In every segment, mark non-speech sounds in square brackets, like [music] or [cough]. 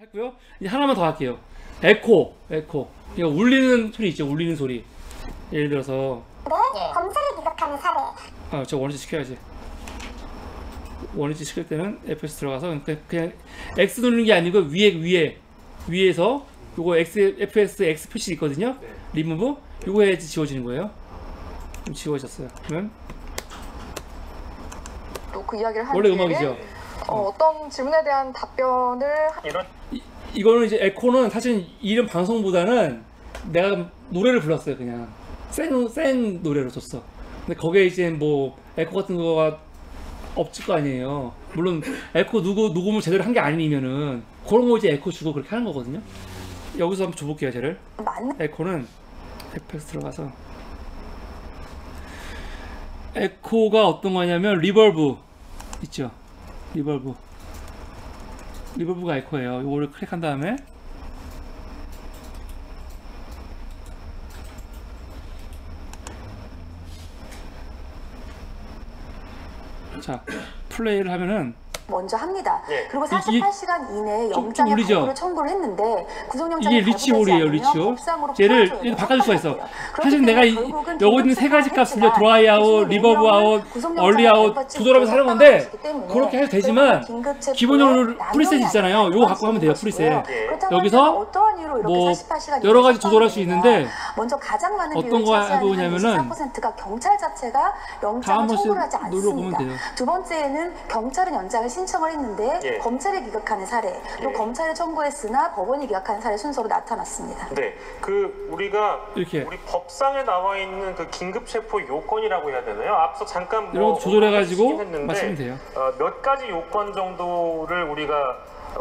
했고요. 이제 하나만 더 할게요. 에코, 에코. 이거 울리는 소리 있죠? 울리는 소리. 예를 들어서 네, 검사를 기각하는 사례. 아, 저 원위치 시켜야지. 원위치 시킬 때는 FS 들어가서 그냥, 그냥 X 누르는 게 아니고 위에 위에 위에서 요거 X FS X 표시 있거든요. 리무브 요거 해야지 지워지는 거예요. 그럼 지워졌어요. 그러면 또 그 이야기를 한 원래 음악이죠. 어, 어떤 질문에 대한 답변을 이런? 이거는 이제 에코는 사실 이런 방송보다는 내가 노래를 불렀어요 그냥. 생, 생 노래로 줬어. 근데 거기에 이제 뭐 에코 같은 거가 없을 거 아니에요. 물론 에코 누구 녹음을 제대로 한 게 아니면은 그런 거 이제 에코 주고 그렇게 하는 거거든요. 여기서 한번 줘볼게요 쟤를. 에코는 에펙스 들어가서. 에코가 어떤 거냐면 리버브 있죠 리버브. 리버브가 에코예요. 이거를 클릭한 다음에 자 플레이를 하면은 먼저 합니다. 예. 그리고 이- 48시간 이내에 좀- 울리죠? 발부를 청구를 했는데 구속영장이 이게 리치홀이에요, 리치홀. 이렇게 바꿔줄 수가 있어. [laughs] 사실 내가 이, 여기 있는 세 가지 값을요, 드라이 아웃, 리버브 아웃, 얼리 아웃 조절하면서 하는 건데, 그렇게 해도 되지만, 기본적으로 프리셋이 있잖아요. 요거 갖고 하면 돼요, 프리셋. 여기서 뭐 여러 가지 조절할 수 있는데, 먼저 가장 많은 어떤 비율을 거 차지하는 해보냐면은 24%가 경찰 자체가 다 영장을 번씩 청구를 하지 눌러보면 않습니다. 돼요. 두 번째는 경찰은 연장을 신청을 했는데 예. 검찰이 기각하는 사례, 또 예. 검찰이 청구했으나 법원이 기각하는 사례 순서로 나타났습니다. 네, 그 우리가 이렇게. 우리 법상에 나와 있는 그 긴급 체포 요건이라고 해야 되나요? 앞서 잠깐 뭐 이런 거 조절해가지고 맞추면 돼요. 어, 몇 가지 요건 정도를 우리가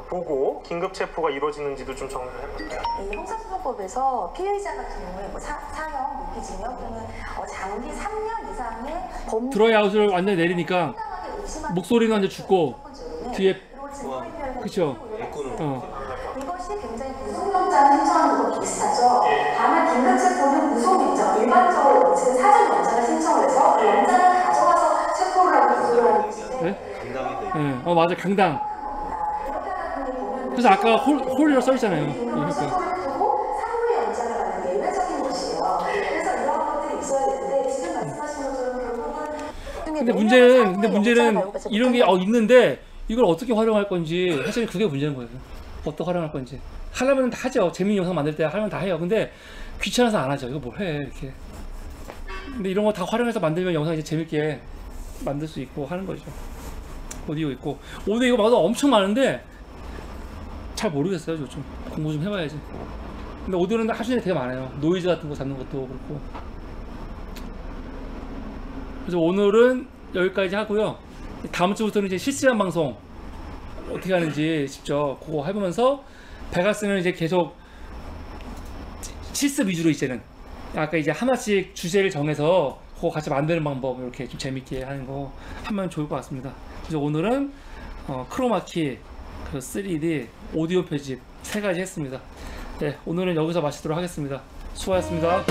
보고 긴급 체포가 이루어지는지도 좀 정리를 해볼게요. 이 형사소송법에서 피해자 같은 경우에 뭐 사, 사형, 무기징역 또는 어, 장기 3년 이상의 범죄 드라이 아웃을 완전히 내리니까, 목소리는 완전 죽고, 뒤에, 그쵸? 어. 이것이 굉장히 구속영장 신청하는 거 비슷하죠. 다만 긴급체포는 구속영장 일반적으로 원칙은 사전 영장을 신청을 해서 그 영장을 가져와서 체포를 하고 구속을 하는 것인데 네? 네. 어, 맞아, 강당. 그래서 아까 홀, 홀이라고 써있잖아요. 어, 그러니까. 체포를 해두고 사후에 영장을 받는 예외적인 것이에요. 그래서 이런 것들이 있어야 되는데 지금 말씀하신 것처럼 결국은 근데 문제는 근데 문제는 이런 게 어, 있는데 이걸 어떻게 활용할 건지 사실 그게 문제인 거예요. 어떻게 활용할 건지 하려면 다 하죠. 재미있는 영상 만들 때 하면 다 해요. 근데 귀찮아서 안 하죠. 이거 뭘 해 이렇게. 근데 이런 거 다 활용해서 만들면 영상 이제 재밌게 만들 수 있고 하는 거죠. 오디오 있고 오디오 이거 봐도 엄청 많은데 잘 모르겠어요. 저좀 공부 좀 해봐야지. 근데 오디오는 하시는 게 되게 많아요. 노이즈 같은 거 잡는 것도 그렇고. 그래서 오늘은 여기까지 하고요. 다음 주부터는 이제 실시간 방송 어떻게 하는지 직접 그거 해보면서 베가스는 이제 계속 실습 위주로 이제는 아까 이제 하나씩 주제를 정해서 그거 같이 만드는 방법 이렇게 좀 재밌게 하는 거 하면 좋을 것 같습니다. 그래서 오늘은 어, 크로마키 그 3D 오디오 편집 세 가지 했습니다. 네, 오늘은 여기서 마치도록 하겠습니다. 수고하셨습니다.